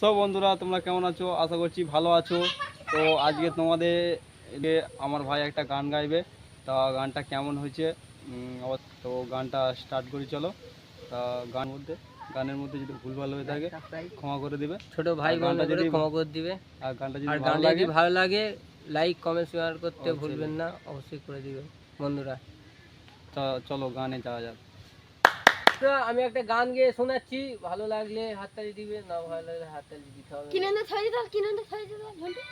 সব বন্ধুরা তোমরা কেমন আছো? আশা করছি ভালো আছো। তো আজকে তোমাদের আমার ভাই একটা গান গাইবে তা গানটা কেমন হয়েছে? তো গানটা স্টার্ট করি চলো। তা গান মধ্যে গানের মধ্যে যদি ভুলভাল হয়ে থাকে ক্ষমা করে দিবে। ছোট ভাই গানটা যদি- ক্ষমা করে দিবে। আর গানটা যদি ভালো লাগে ভালো লাগে লাইক কমেন্ট শেয়ার করতে ভুলবেন না। অবশ্যই করে দিবে বন্ধুরা। তা চলো গানে যাওয়া যাক। তো আমি একটা গান গেয়ে শোনাচ্ছি। ভালো লাগলে হাততালি দিবে না ভালো লাগলে হাততালি দিতে হবে। কিনন্দে ছয় দাও কিনন্দে ছয় দাও ঘণ্টা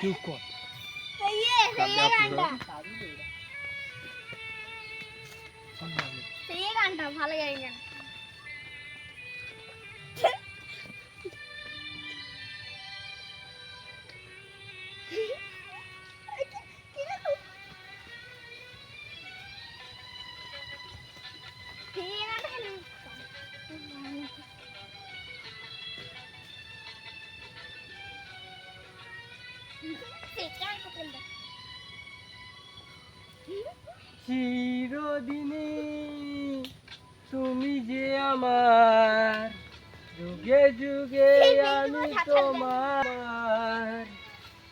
চুপ কর। সইয়ে সইয়ে গানটা। সইয়ে গানটা ভালো গাই চিরদিনে তুমি যে আমার যুগে যুগে আমি তোমার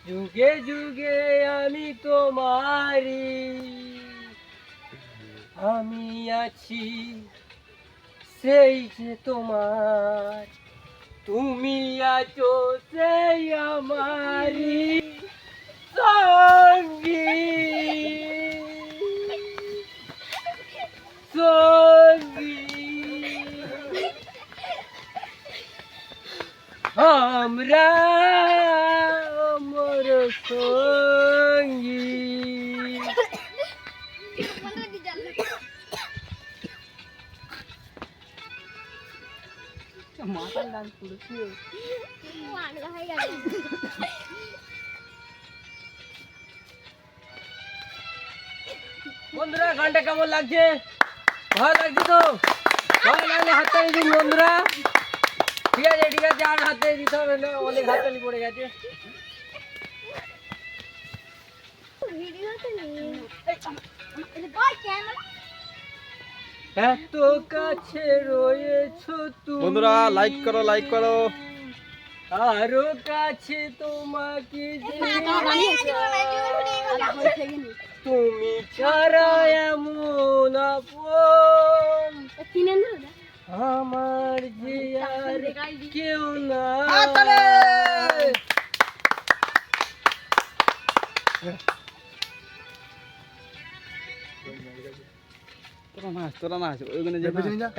যুগে যুগে আমি তোমারি আমি আছি সেই যে তোমার তুমি আছো সেই আমারি সঙ্গী। সঙ্গী আমরা আমার সঙ্গী মাথায় ডান্স করেছি বন্ধুরা গানটা কেমন লাগছে? ভালো লাগছে তো? ভালো লাগলে হাততালি দিন বন্ধুরা। ঠিক আছে ঠিক আছে আর হাতে দিতে হবে না অনেক হাততালি পড়ে গেছে। এত কাছে রয়েছো তুমি। বন্ধুরা, like করো, like করো। আরও কাছে তোমাকে তুমি ছাড়া এমন আপন আমার যে আর কেউ না।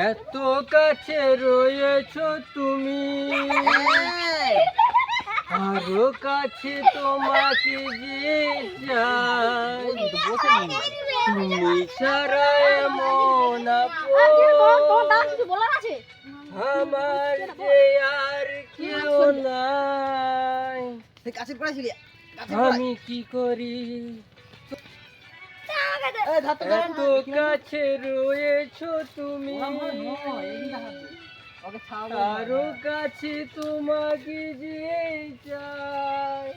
এত কাছে রয়েছো তুমি। আরও কাছে তোমাকে যে চাই। তুমি ছাড়া এমন আমার যে আর কেউ নাই। আমি কি করি? এত কাছে রয়েছো তুমি। আরও কাছে তোমাকে যে চাই।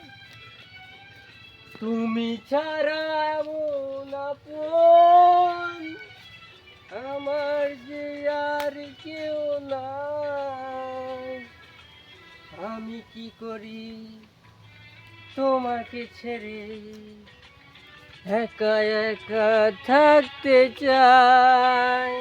তুমি ছাড়া আমার যে আর কেউ না আমি কি করি? তোমাকে ছেড়ে একা একা থাকতে চাই।